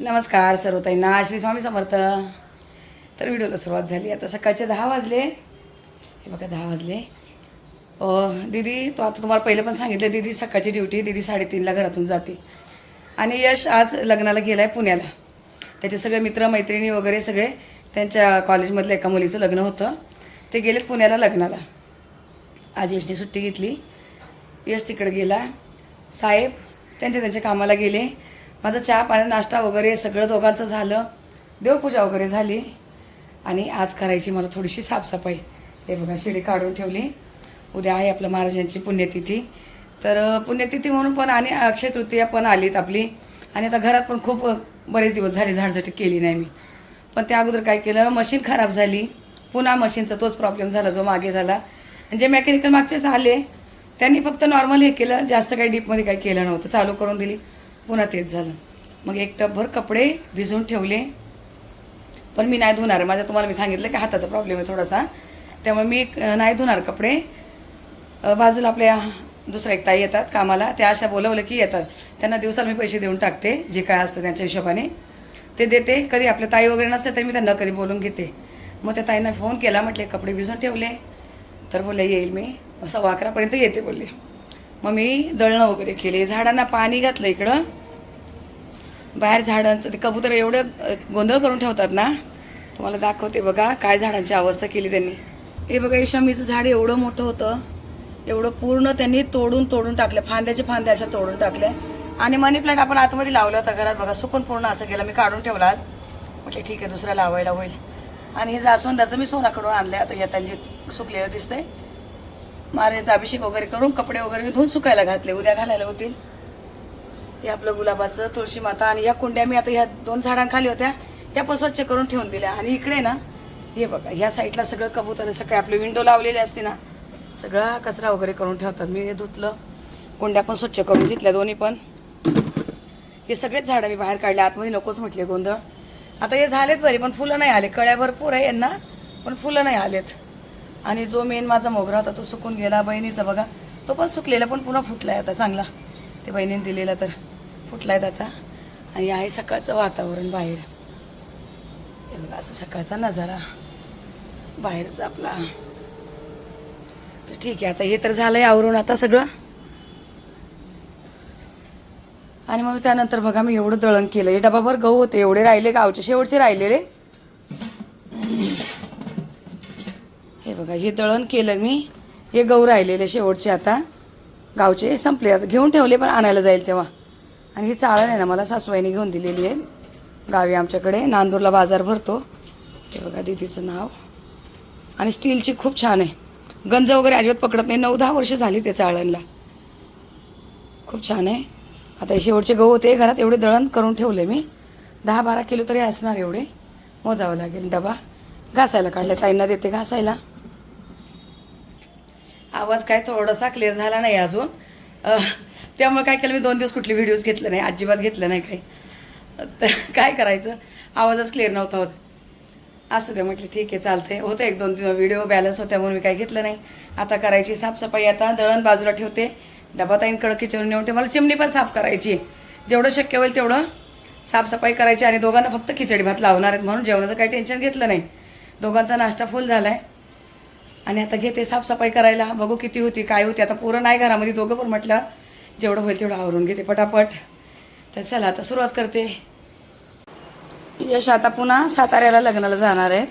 नमस्कार सर्वताईंना श्री स्वामी समर्थ. तर व्हिडिओला सुरुवात झाली. आता सकाळचे दहा वाजले. हे बघा दहा वाजले. अं, दीदी तो आता तुम्हाला पहिलं पण सांगितलं दीदी सकाळची ड्युटी दीदी साडेतीनला घरातून जाते. आणि यश आज लग्नाला गेला आहे पुण्याला. त्याचे सगळे मित्र मैत्रिणी वगैरे सगळे त्यांच्या कॉलेजमधल्या एका मुलीचं लग्न होतं. ते गेलेत पुण्याला लग्नाला. आज यशने सुट्टी घेतली. यश तिकडे गेला. साहेब त्यांच्या त्यांच्या कामाला गेले. माझं चहा पाणी नाश्ता वगैरे सगळं दोघांचं झालं. देवपूजा वगैरे झाली. आणि आज करायची मला थोडीशी साफसफाई. हे बघा शिडी काढून ठेवली. उद्या आहे आपलं महाराजांची पुण्यतिथी. तर पुण्यतिथी म्हणून पण आणि अक्षय तृतीया पण आलीत आपली. आणि आता घरात पण खूप बरेच दिवस झाले झाडझटी केली नाही मी. पण त्या अगोदर काय केलं मशीन खराब झाली. पुन्हा मशीनचा तोच प्रॉब्लेम झाला जो मागे झाला. आणि जे मेकॅनिकल मागचेच आले त्यांनी फक्त नॉर्मल हे केलं. जास्त काही डीपमध्ये काही केलं नव्हतं. चालू करून दिली. पुन्हा तेच झालं. मग एक टपभर कपडे भिजवून ठेवले. पण मी नाही धुणार. माझ्या तुम्हाला मी सांगितलं की हाताचा प्रॉब्लेम आहे थोडासा. त्यामुळे मी नाही धुणार कपडे. बाजूला आपल्या दुसऱ्या एक ताई येतात कामाला. त्या अशा बोलवलं की येतात. त्यांना दिवसाला मी पैसे देऊन टाकते जे काय असतं त्यांच्या हिशोबाने. ते देते. कधी आपल्या ताई वगैरे नसते तरी मी त्यांना कधी बोलून घेते. मग त्या ताईंना फोन केला म्हटले कपडे भिजून ठेवले. तर बोलले येईल मी. सव्वा अकरापर्यंत येते बोलले. मग मी दळणं वगैरे केले. झाडांना पाणी घातलं इकडं. बाहेर झाडांचं ते कबूतर एवढं गोंधळ करून ठेवतात ना तुम्हाला दाखवते बघा काय झाडांची अवस्था केली त्यांनी. हे बघा हे शमीचं झाड एवढं मोठं होतं एवढं पूर्ण त्यांनी तोडून तोडून टाकलं फांद्याचे फांद्या अशा तोडून टाकल्या आणि मनी प्लांट आपण आतमध्ये लावला होता घरात बघा सुकून पूर्ण असं गेलं मी काढून ठेवला आज. म्हटलं ठीक आहे दुसरा लावायला होईल. आणि हे जास्वंदाचं मी सोनाकडून आणलं आता येताना सुकलेलं दिसतंय. महाराजाचा अभिषेक वगैरे करून कपडे वगैरे मी धुवून सुकायला घातले उद्या घालायला होतील. हे आपलं गुलाबाचं तुळशी माता आणि या कुंड्या मी आता ह्या दोन झाडांखाली होत्या ह्या पण स्वच्छ करून ठेवून दिल्या. आणि इकडे ना हे बघा ह्या साईडला सगळं कबूतर सगळे आपले विंडो लावलेले असते ना सगळा कचरा वगैरे करून ठेवतात. मी हे धुतलं कुंड्या पण स्वच्छ करून घेतल्या दोन्ही पण. हे सगळेच झाडं मी बाहेर काढले आतमध्ये नकोच म्हटले गोंधळ. आता हे झालेत बरे पण फुलं नाही आले. कळ्या भरपूर आहे यांना पण फुलं नाही आलेत. आणि जो मेन माझा मोगरा होता तो सुकून गेला. बहिणीचा बघा तो पण सुकलेला पण पुन्हा फुटला आहे आता चांगला. ते बहिणीने दिलेला तर फुटलायत आता. आणि आहे सकाळचं वातावरण बाहेर. हे बघा असं सकाळचा नजारा. बाहेरचा आपला. तर ठीक आहे आता हे तर झालंय आवरून आता सगळं. आणि मग त्यानंतर बघा मी एवढं दळण केलं हे डबाभर गहू होते एवढे राहिले गावचे शेवटचे राहिलेले. हे बघा हे दळण केलं मी. हे गहू राहिलेले शेवटचे आता. गावचे संपले. आता घेऊन ठेवले पण आणायला जाईल तेव्हा. आणि ही चाळण आहे ना मला सासवाईने घेऊन दिलेली आहे. गावी आमच्याकडे नांदूरला बाजार भरतो. हे बघा दीदीचं नाव. आणि स्टीलची खूप छान आहे. गंज वगैरे अजिबात पकडत नाही. नऊ दहा वर्ष झाली ते चाळणला. खूप छान आहे. आता हे शेवटचे गहू होते घरात एवढे दळण करून ठेवले मी. दहा बारा किलो तरी असणार एवढे. मोजावं लागेल डबा. घासायला काढले ताईंना देते घासायला. आवाज काय थोडासा क्लिअर झाला नाही अजून. त्यामुळे काय केलं मी दोन दिवस कुठले व्हिडिओज घेतले नाही अजिबात घेतलं नाही काही. तर काय करायचं? आवाजच क्लिअर नव्हता होत. असू दे म्हटलं ठीक आहे चालते होतं एक दोन व्हिडिओ बॅलन्स होत्या म्हणून मी काही घेतलं नाही. आता करायची साफसफाई आता दळण बाजूला ठेवते. डबाताईंकडं किचन नेऊन ठेव. मला चिमणी पण साफ करायची. जेवढं शक्य होईल तेवढं साफसफाई करायची आणि दोघांना फक्त खिचडी भात लावणार आहेत म्हणून जेवणाचं काही टेन्शन घेतलं नाही. दोघांचा नाश्ता फुल झाला आहे आणि आता घेते साफसफाई करायला बघू किती होती काय होती. आता पुरं नाही घरामध्ये दोघं पण म्हटलं जेवढं होईल तेवढं आवरून घेते पटापट. तर चला आता सुरुवात करते. यश आता पुन्हा साताऱ्याला लग्नाला जाणार आहेत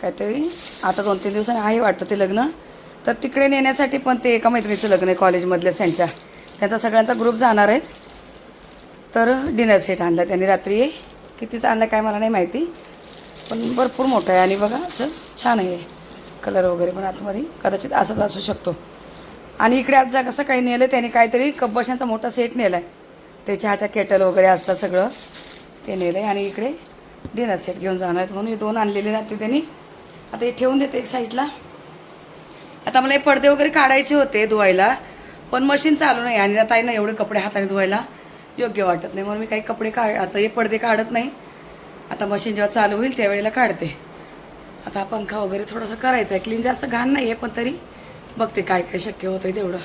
काहीतरी आता दोन तीन दिवसांनी आहे वाटतं ते लग्न. तर तिकडे नेण्यासाठी पण ते एका मैत्रिणीचं लग्न आहे कॉलेजमधलेच त्यांच्या. त्यांचा सगळ्यांचा ग्रुप जाणार आहेत तर डिनर सेट आणला त्यांनी रात्री. कितीच आणला काय मला नाही माहिती. पण भरपूर मोठं आहे आणि बघा असं छान आहे. कलर वगैरे पण आतमध्ये. कदाचित असंच असू शकतो. आणि इकडे आज जा कसं काही नेलं त्याने काहीतरी कब्बशांचा मोठा सेट नेला आहे ते चहाच्या केटल वगैरे असतं सगळं ते नेलं आहे आणि इकडे डिनर सेट घेऊन जाणार आहेत म्हणून हे दोन आणलेले राहते त्यांनी. आता हे ठेवून देते एक साईडला. आता मला हे पडदे वगैरे काढायचे होते धुवायला पण मशीन चालू नाही. आणि आता ना एवढे कपडे हाताने धुवायला योग्य वाटत नाही. म्हणून मी काही कपडे काढ आता हे पडदे काढत नाही. आता मशीन जेव्हा चालू होईल त्यावेळेला काढते. आता पंखा वगैरे थोडंसं करायचं आहे. क्लीन जास्त घाण नाही आहे पण तरी बघते काय काय शक्य होतं आहे तेवढं.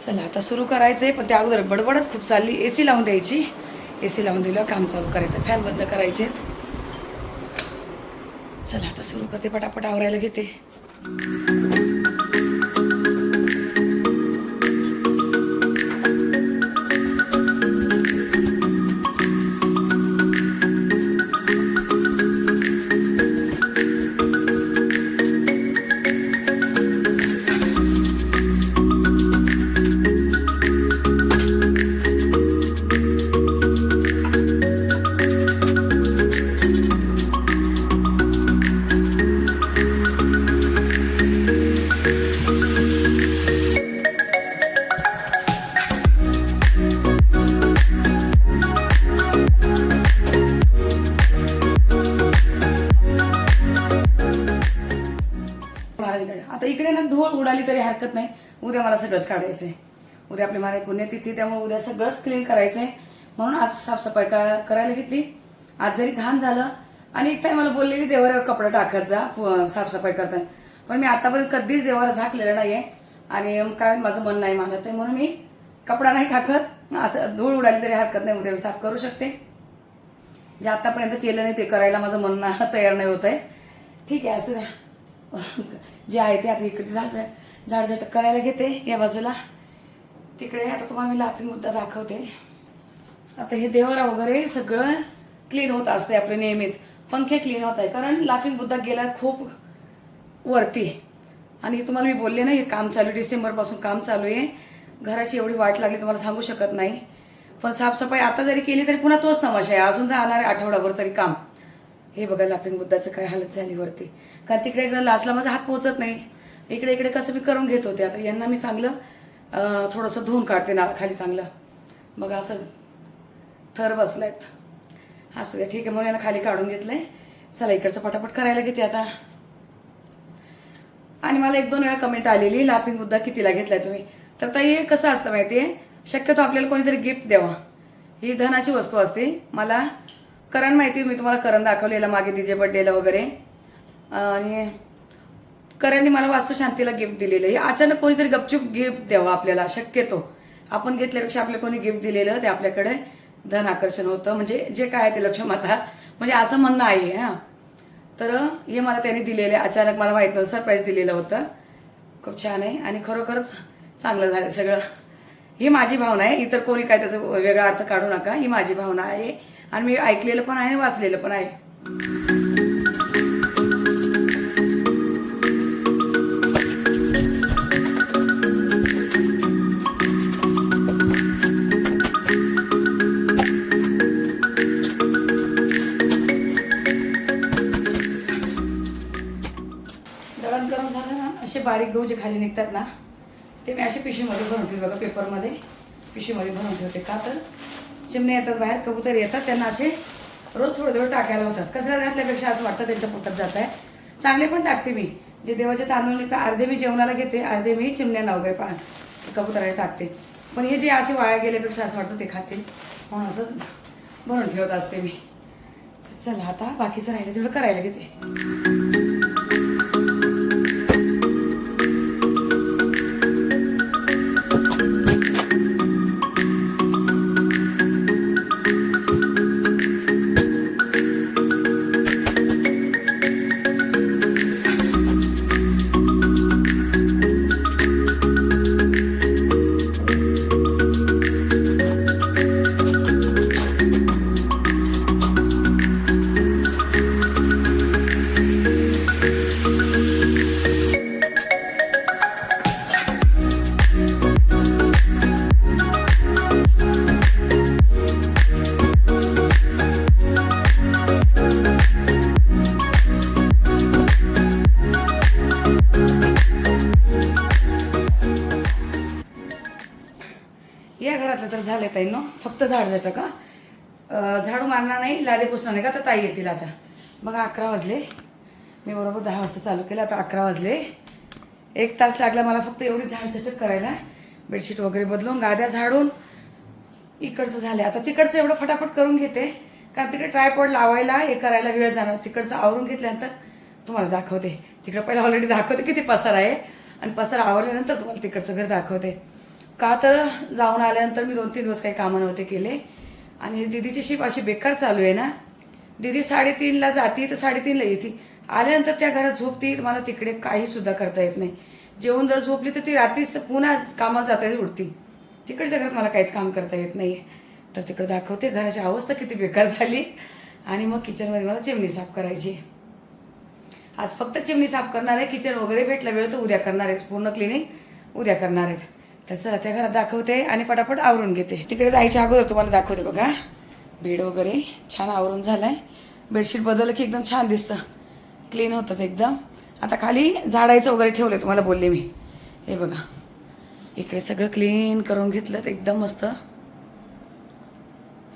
चला आता सुरू करायचं आहे पण त्या अगोदर बडबडच खूप चालली. ए सी लावून द्यायची. ए सी लावून दिलं काम चालू करायचं. फॅन बंद करायचे चला आता सुरू करते पटापट आवरायला घेते. आता इकडे ना धूळ उडाली तरी हरकत नाही. उद्या मला सगळंच काढायचं आहे उद्या आपली महाराज पुण्यतिथी त्यामुळे उद्या सगळंच क्लीन करायचं आहे म्हणून आज साफसफाई का करायला घेतली. आज जरी घाण झालं आणि एक मला बोललेली देवाऱ्यावर कपडा टाकत जा साफसफाई करताना पण मी आतापर्यंत कधीच देवाला झाकलेलं नाही आहे आणि काय माझं मन नाही मानत आहे म्हणून मी कपडा नाही टाकत. असं धूळ उडाली तरी हरकत नाही उद्या मी साफ करू शकते. जे आतापर्यंत केलं नाही ते करायला माझं मन तयार नाही होत आहे ठीक आहे असू द्या. जे आहे ते आता इकडचे झाड झाडझट करायला घेते या बाजूला. तिकडे आता तुम्हाला मी लाफिंग मुद्दा दाखवते. आता हे देवारा वगैरे सगळं क्लीन होत असते आपले नेहमीच. पंखे क्लीन होत आहे. कारण लाफिंग बुद्धा गेला खूप वरती. आणि तुम्हाला मी बोलले ना हे काम चालू आहे. डिसेंबरपासून काम चालू आहे. घराची एवढी वाट लागली तुम्हाला सांगू शकत नाही. पण साफसफाई आता जरी केली तरी पुन्हा तोच तमाशा आहे. अजून जाणार आहे आठवडाभर तरी काम. हे बघा लाफिंग बुद्धाचं काय हालत झाली वरती. कारण तिकडे इकडे लासला माझा हात पोहोचत नाही. इकडे इकडे कसं मी करून घेत होते. आता यांना मी चांगलं थोडंसं धुवून काढते ना खाली चांगलं. बघा असं थर बसलायत हा सुद्या ठीक आहे म्हणून यांना खाली काढून घेतलंय. चला इकडचं पटापट करायला घेते आता. आणि मला एक दोन वेळा कमेंट आलेली लाफिंग बुद्धा कितीला घेतलाय तुम्ही? तर ताई हे कसं असतं माहिती आहे शक्यतो आपल्याला कोणीतरी गिफ्ट द्यावा. ही धनाची वस्तू असते. मला करण माहिती मी तुम्हाला करण दाखवलेलं मागे तिचे बड्डेला वगैरे. आणि करणने मला वास्तुशांतीला गिफ्ट दिलेलं. आहे अचानक कोणीतरी गपचूप गिफ्ट द्यावं आपल्याला शक्यतो. आपण घेतल्यापेक्षा आपल्या कोणी गिफ्ट दिलेलं ते आपल्याकडे धन आकर्षण होतं. म्हणजे जे काय आहे ते लक्ष्माता म्हणजे असं म्हणणं आहे हां. तर हे मला त्यांनी दिलेलं आहे. अचानक मला माहीत नव्हतं सरप्राईज दिलेलं होतं. खूप छान आहे. आणि खरोखरच चांगलं झालं सगळं. ही माझी भावना आहे. इतर कोणी काय त्याचा वेगळा अर्थ काढू नका. ही माझी भावना आहे. आणि मी ऐकलेलं पण आहे आणि वाचलेलं पण आहे. दळण गरम झालं ना असे बारीक गहू जे खाली निघतात ना ते मी असे पिशवीमध्ये भरून ठेवते बघा पेपरमध्ये पिशवीमध्ये भरून ठेवते का तर? चिमणे येतात बाहेर कबूतर येतात त्यांना असे रोज थोडं थोडं टाकायला होतात कचऱ्यात घातल्यापेक्षा असं वाटतं त्यांच्या पोटात जात आहे चांगले पण टाकते मी. जे देवाचे तांदूळ निघतात अर्धे मी जेवणाला घेते अर्धे मी चिमण्यांना वगैरे पा कबुतराला टाकते. पण हे जे असे वाया गेल्यापेक्षा असं वाटतं ते खाते. म्हणून असंच भरून ठेवत असते मी. चला आता बाकीचं राहिलं तेवढं करायला घेते. फक्त झाड जातं का? झाडू मारणार नाही लादे पुसणार नाही का? तर ताई येतील आता. बघा अकरा वाजले. मी बरोबर दहा वाजता चालू केलं आता अकरा वाजले. एक तास लागला मला फक्त एवढी झाड झटक करायला. बेडशीट वगैरे बदलून गाद्या झाडून. इकडचं झालं आता तिकडचं एवढं फटाफट करून घेते. कारण तिकडे ट्रायपॉड लावायला हे करायला वेळ जाणार. तिकडचं आवरून घेतल्यानंतर तुम्हाला दाखवते. तिकडं पहिला ऑलरेडी दाखवते किती पसार आहे. आणि पसार आवरल्यानंतर तुम्हाला तिकडचं घर दाखवते. का तर जाऊन आल्यानंतर मी दोन तीन दिवस काही कामं नव्हते केले. आणि दिदीची शिप अशी बेकार चालू आहे ना. दिदी साडेतीनला जाती तर साडेतीनला येते. आल्यानंतर त्या घरात झोपती तर मला तिकडे काहीसुद्धा करता येत नाही. जेवण जर झोपली तर ती रात्रीच पुन्हा कामाला जाता उठती तिकडच्या घरात मला काहीच काम करता येत नाही तर तिकडे दाखवते घराची अवस्था किती बेकार झाली. आणि मग किचनमध्ये मला चिमणी साफ करायची. आज फक्त चिमणी साफ करणार आहे किचन वगैरे भेटला वेळ तर उद्या करणार आहे. पूर्ण क्लिनिंग उद्या करणार आहेत. तर त्या घरात दाखवते आणि पटापट आवरून घेते. तिकडे जायच्या अगोदर तुम्हाला दाखवते बघा. बेड वगैरे छान आवरून झालाय. बेडशीट बदललं की एकदम छान दिसतं. क्लीन होतं एकदम. आता खाली झाडायचं वगैरे ठेवलं तुम्हाला बोलले मी. हे बघा. इकडे सगळं क्लीन करून घेतलं तर एकदम मस्त.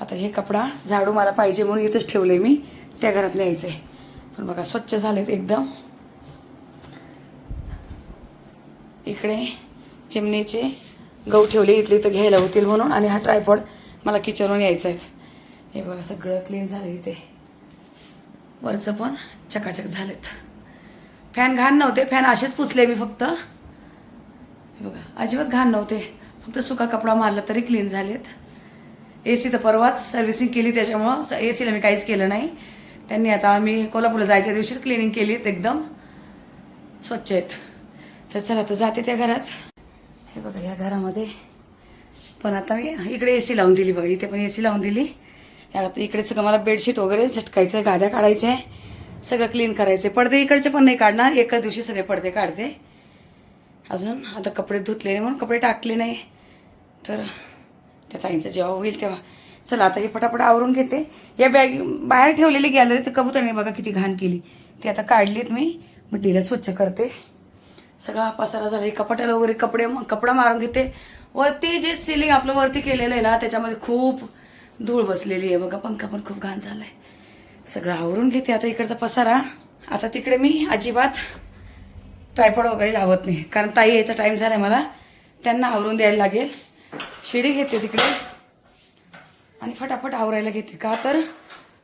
आता हे कपडा झाडू मला पाहिजे म्हणून इथंच ठेवले मी. त्या घरात न्यायचं आहे पण बघा स्वच्छ झालेत एकदम. इकडे चिमणीचे गहू ठेवले इथले इथं घ्यायला होतील म्हणून आणि हा ट्रायपॉड मला किचनवरून यायचा आहे. हे बघा सगळं क्लीन झालं इथे. वरचं पण चकाचक झालेत. फॅन घाण नव्हते फॅन असेच पुसले मी फक्त. हे बघा अजिबात घाण नव्हते. फक्त सुका कपडा मारला तरी क्लीन झालेत. ए सी तर परवाच सर्व्हिसिंग केली त्याच्यामुळं ए सीला मी काहीच केलं नाही. त्यांनी आता आम्ही कोल्हापूरला जायच्या दिवशीच क्लिनिंग केली एकदम. स्वच्छ आहेत. तर चला तर जाते त्या घरात. हे बघा या घरामध्ये. पण आता मी इकडे ए सी लावून दिली बघा इथे पण ए सी लावून दिली. या आता इकडे सगळं मला बेडशीट वगैरे झटकायचं आहे गाद्या काढायच्या आहे सगळं क्लीन करायचे पडदे इकडचे पण नाही काढणार एका दिवशी सगळे पडदे काढते. अजून आता कपडे धुतलेले म्हणून कपडे टाकले नाही. तर त्या ताईंचं जेव्हा होईल तेव्हा. चला आता हे फटाफट आवरून घेते. या बॅग बाहेर ठेवलेली गॅलरी तर कबूतरने बघा किती घाण केली. ती आता काढलीत मी. मग तिला स्वच्छ करते. सगळा पसारा झाला. हे कपाट्याला वगैरे कपडे कपडा मारून घेते. वरती जे सिलिंग आपलं वरती केलेलं आहे ना त्याच्यामध्ये खूप धूळ बसलेली आहे. बघा पंखा पण खूप घाण झाला आहे सगळं आवरून घेते. आता इकडचा पसारा. आता तिकडे मी अजिबात ट्रायपॉड वगैरे लावत नाही. कारण ताई यायचा टाईम झाला आहे मला. त्यांना आवरून द्यायला लागेल. शिडी घेते तिकडे. आणि फटाफट आवरायला घेते. का तर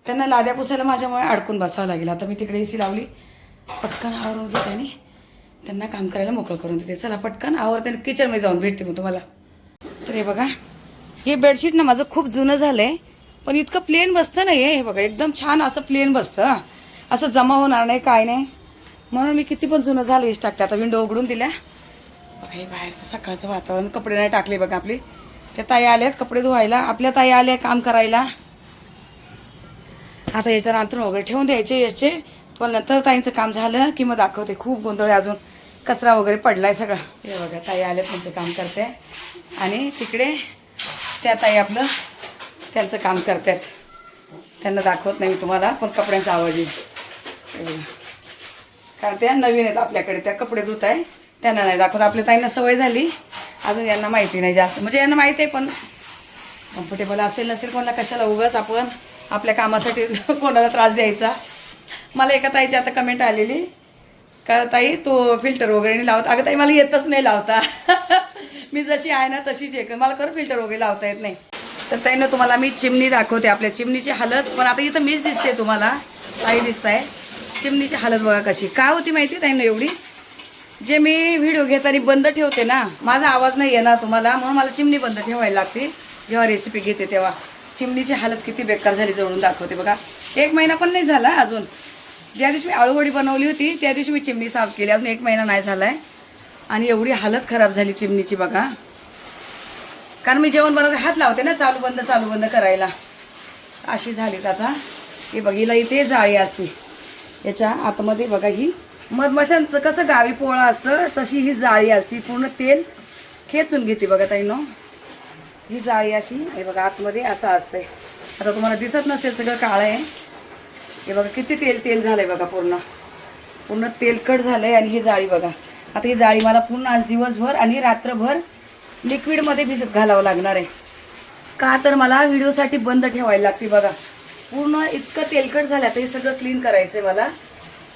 त्यांना लाद्या पुसायला माझ्यामुळे अडकून बसावं लागेल. आता मी तिकडे एसी लावली. पटकन आवरून घेते आणि त्यांना काम करायला मोकळं करून देते. चला पटकन. आवरते आणि किचनमध्ये जाऊन भेटते मग तुम्हाला. तर हे बघा हे बेडशीट ना माझं खूप जुनं झालं आहे पण इतकं प्लेन बसतं नाही हे. बघा एकदम छान असं प्लेन बसतं असं जमा होणार नाही काय नाही. म्हणून मी किती पण जुनं झालं हेच टाकते. आता विंडो उघडून दिल्या. बघा हे बाहेरचं सकाळचं वातावरण कपडे नाही टाकले बघा आपली. त्या ताई आल्यात कपडे धुवायला. आपल्या ताई आल्या काम करायला. आता याच्यावर अंतरून वगैरे ठेवून द्यायचे याचे. पण नंतर ताईंचं काम झालं की मग दाखवते. खूप गोंधळ अजून. कचरा वगैरे पडलाय सगळा. हे बघा ताई आल्या त्यांचं काम करते. आणि तिकडे त्या ताई आपलं त्यांचं काम करतात. त्यांना दाखवत नाही तुम्हाला पण कपड्यांचा आवाज येईल. कारण त्या नवीन आहेत आपल्याकडे त्या कपडे धुत आहे. त्यांना नाही दाखवत. आपल्या ताईंना सवय झाली. अजून यांना माहिती नाही जास्त. म्हणजे यांना माहिती आहे पण कम्फर्टेबल असेल नसेल कोणाला कशाला उगाच आपण आपल्या कामासाठी कोणाला त्रास द्यायचा. मला एका ताईची आता कमेंट आलेली. का ताई तो फिल्टर वगैरे नाही लावत. अगं ताई मला येतच नाही लावता. मी जशी आहे ना तशीच एक मला खरं फिल्टर वगैरे लावता येत नाही. तर ताईनं तुम्हाला मी चिमणी दाखवते आपल्या. चिमणीची हालत पण आता इथं मीच दिसते तुम्हाला. ताई दिसत आहे चिमणीची हालत बघा कशी. का होती माहिती ताईनं एवढी? जे मी व्हिडिओ घेताना बंद ठेवते ना माझा आवाज नाही येणार तुम्हाला म्हणून मला चिमणी बंद ठेवायला लागते. जेव्हा रेसिपी घेते तेव्हा. चिमणीची हालत किती बेकार झाली जवळून दाखवते बघा. एक महिना पण नाही झाला अजून. ज्या दिवशी मी आळूवडी बनवली होती त्या दिवशी मी चिमणी साफ केली. अजून एक महिना नाही झाला आहे आणि एवढी हालत खराब झाली चिमणीची बघा. कारण मी जेवण बनवते हात लावते ना चालू बंद चालू बंद करायला. अशी झालीत आता. हे बघ इथे जाळी असते. याच्या आतमध्ये बघा ही. मधमाशांचं कसं गावी पोळा असतं तशी ही जाळी असते. पूर्ण तेल खेचून घेते बघा ताईनो ही जाळी अशी हे बघा आतमध्ये असं असतंय. आता तुम्हाला दिसत नसेल सगळं काळं आहे. हे बघा किती तेल तेल झालं आहे बघा पूर्ण. पूर्ण तेलकट झालं आहे आणि ही जाळी बघा. आता ही जाळी मला पूर्ण आज दिवसभर आणि रात्रभर लिक्विडमध्ये भिजत घालावं लागणार आहे. का तर मला व्हिडिओसाठी बंद ठेवायला लागते बघा. पूर्ण इतकं तेलकट झालं आता हे सगळं क्लीन करायचंय मला.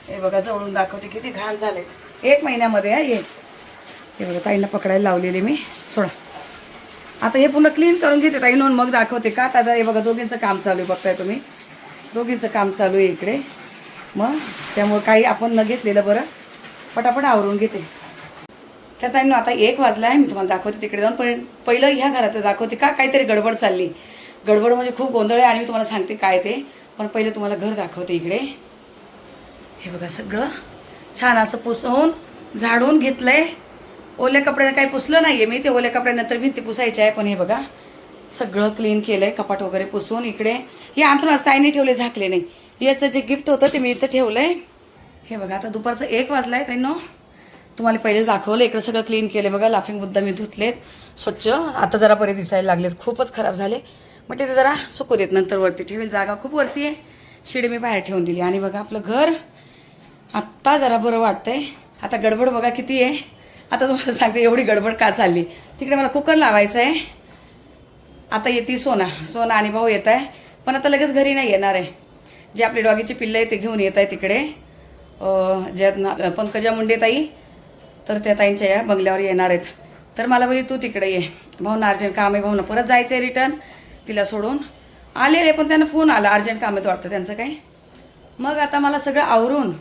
हे बघा जवळून दाखवते किती घाण झाले एक महिन्यामध्ये हे ये हे बघा ताईंना पकडायला लावलेले मी. सोडा. आता हे पूर्ण क्लीन करून घेते ताई नोंद मग दाखवते का? आता हे बघा दोघींचं काम चालू आहे बघताय तुम्ही. दोघींचं काम चालू आहे इकडे. मग त्यामुळं काही आपण न घेतलेलं बरं. पटापट आवरून घेते. त्या ताईनं आता एक वाजला आहे. मी तुम्हाला दाखवते तिकडे जाऊन. पण पहिलं ह्या घरात दाखवते का? काहीतरी गडबड चालली. गडबड म्हणजे खूप गोंधळ आहे आणि मी तुम्हाला सांगते काय ते. पण पहिले तुम्हाला घर दाखवते इकडे. हे बघा सगळं. छान असं पुसवून झाडून घेतलं आहे ओल्या कपड्यानं काही पुसलं नाही आहे मी. ते ओल्या कपड्यानंतर भिंती पुसायची आहे पण हे बघा. सगळं क्लीन केलं आहे कपाट वगैरे पुसून इकडे. हे अंतरून असं ठेवले झाकले नाही. याचं जे गिफ्ट होतं ते मी इथं ठेवलं आहे हे बघा आता दुपारचं एक वाजलाय त्यांना तुम्हाला पहिलेच दाखवलं इकडं सगळं क्लीन केलं बघा. लाफिंग बुद्धा मी धुतलेत. स्वच्छ. आता जरा बरे दिसायला लागलेत. खूपच खराब झाले. मग ते जरा सुकू देत नंतर वरती ठेवेल. जागा खूप वरती आहे. शिडी मी बाहेर ठेवून दिली. आणि बघा आपलं घर. आत्ता जरा बरं वाटतंय. आता गडबड बघा किती आहे. आता तुम्हाला सांगते एवढी गडबड का चालली? तिकडे मला कुकर लावायचं आहे आता येते सोना. सोना आणि भाऊ येत आहे पण आता लगेच घरी नाही येणार आहे. जे आपले डॉगीचे पिल्लं आहे ते घेऊन येत आहे तिकडे. ज्या ज्यात ना पंकजा मुंडे ताई तर त्या ताईंच्या या बंगल्यावर येणार आहेत. तर मला बोली तू तिकडे ये. भाऊना अर्जंट काम आहे भाऊना परत जायचं आहे रिटर्न तिला सोडून. आलेले पण त्यांना फोन आला. अर्जंट काम आहे तो वाटतं त्यांचं काय मग आता मला सगळं आवरून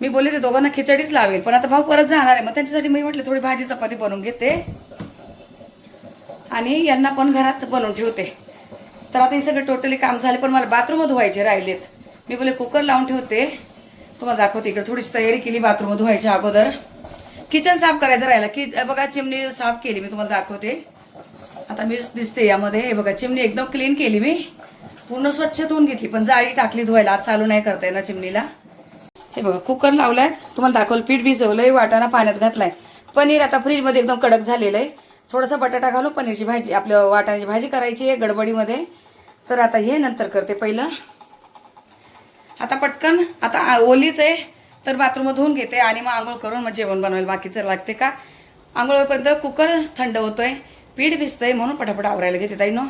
मी बोलले ते दोघांना खिचडीच लावेल. पण आता भाऊ परत जाणार आहे. मग त्यांच्यासाठी मी म्हटलं थोडी भाजी चपाती बनवून घेते. आणि यांना पण घरात बनवून ठेवते. तर आता हे सगळं टोटली काम झाले पण मला बाथरूम धुवायचे राहिलेत. मी बोले कुकर लावून ठेवते. तुम्हाला दाखवते इकडे थोडीशी तयारी केली बाथरूम धुवायच्या अगोदर. किचन साफ करायचं राहिलं. की बघा चिमणी साफ केली मी तुम्हाला दाखवते. आता मी दिसते यामध्ये. हे बघा चिमणी एकदम क्लीन केली मी. पूर्ण स्वच्छ धुवून घेतली पण जाळी टाकली धुवायला. आज चालू नाही करता येणार चिमणीला. हे बघा कुकर लावलाय. तुम्हाला दाखवलं पीठ भिजवलंय वाटाणा पाण्यात घातलाय. पनीर आता फ्रीजमध्ये एकदम कडक झालेलं आहे. थोडंसं बटाटा घालू पनीरची भाजी आपलं वाटाण्याची भाजी करायची आहे गडबडीमध्ये. तर आता हे नंतर करते पहिलं. आता पटकन आता ओलीच आहे तर बाथरूम धुवून घेते आणि मग आंघोळ करून मग जेवण बनवायला बाकीचं लागते का? आंघोळपर्यंत कुकर थंड होतोय पीठ भिजतंय म्हणून पटापट आवरायला घेते ताई नो